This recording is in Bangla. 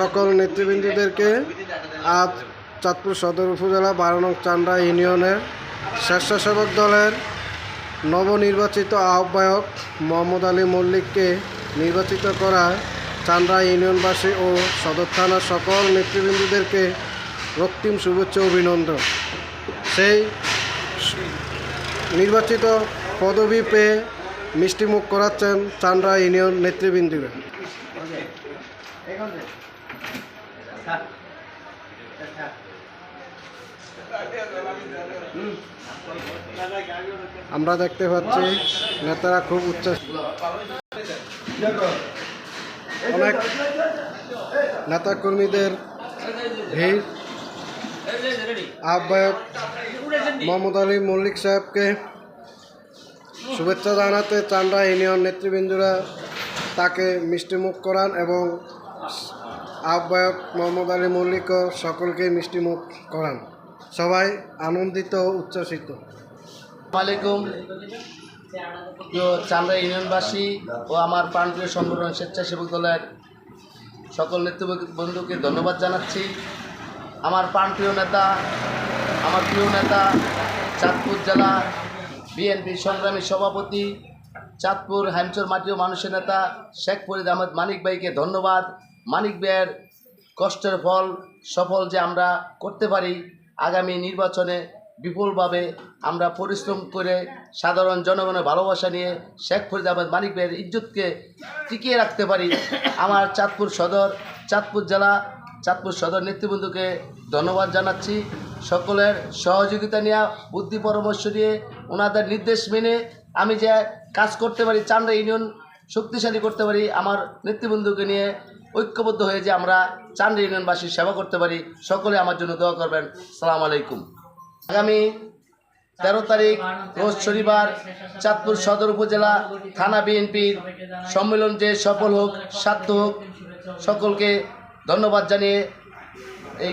সকল নেতৃবৃন্দদেরকে আজ চাঁদপুর সদর উপজেলা বারো নং চান্ডা ইউনিয়নের স্বেচ্ছাসেবক দলের নবনির্বাচিত আহ্বায়ক মোহাম্মদ আলী মল্লিককে নির্বাচিত করায় চান্ডা ইউনিয়নবাসী ও সদর থানার সকল নেতৃবৃন্দদেরকে রক্তিম শুভেচ্ছা অভিনন্দন। সেই নির্বাচিত পদবি পেয়ে মিষ্টিমুখ করাচ্ছেন চান্ডা ইউনিয়ন নেতৃবৃন্দরা। আমরা দেখতে পাচ্ছি নেতারা খুব উচ্চ অনেক নেতা কর্মীদের ভিড়। আহ্বায়ক মোহাম্মদ আলী মল্লিক সাহেবকে শুভেচ্ছা জানাতে চান্ডা ইউনিয়ন নেতৃবৃন্দরা তাকে মিষ্টিমুখ করান এবং আহ্বায়ক মোহাম্মদ আলী মল্লিকও সকলকে মিষ্টিমুখ করান। সবাই আনন্দিত উচ্ছ্বসিত। আলাইকুম চান্দা ইউনিয়নবাসী ও আমার প্রাণপ্রিয় সংগঠন স্বেচ্ছাসেবক দলের সকল নেতৃবৃন্দকে ধন্যবাদ জানাচ্ছি। আমার প্রাণপ্রিয় নেতা, আমার প্রিয় নেতা, চাঁদপুর জেলা বিএনপির সংগ্রামী সভাপতি, চাঁদপুর হ্যামচর মাটি ও মানুষের নেতা শেখ ফরিদ আহমেদ মানিক ভাইকে ধন্যবাদ। মানিক ভাইয়ের কষ্টের ফল, সফল যে আমরা করতে পারি, আগামী নির্বাচনে বিপুলভাবে আমরা পরিশ্রম করে সাধারণ জনগণের ভালোবাসা নিয়ে শেখ ফরিদ আহমেদ, মানিক ভাইয়ের ইজ্জতকে টিকিয়ে রাখতে পারি, আমার চাঁদপুর সদর, চাঁদপুর জেলা, চাঁদপুর সদর নেতৃবৃন্দকে ধন্যবাদ জানাচ্ছি। সকলের সহযোগিতা নিয়ে, বুদ্ধি পরামর্শ নিয়ে, ওনাদের নির্দেশ মেনে আমি যে কাজ করতে পারি চান্ডা ইউনিয়ন শক্তিশালী করতে পারি, আমার নেতৃবৃন্দকে নিয়ে ঐক্যবদ্ধ হয়ে যে আমরা চান্ডা ইউনিয়নবাসীর সেবা করতে পারি, সকলে আমার জন্য দোয়া করবেন। সালাম আলাইকুম। আগামী তেরো তারিখ, রোজ শনিবার, চাঁদপুর সদর উপজেলা, থানা বিএনপির সম্মেলন যে সফল হোক, সাধ্য হোক, সকলকে ধন্যবাদ জানিয়ে এই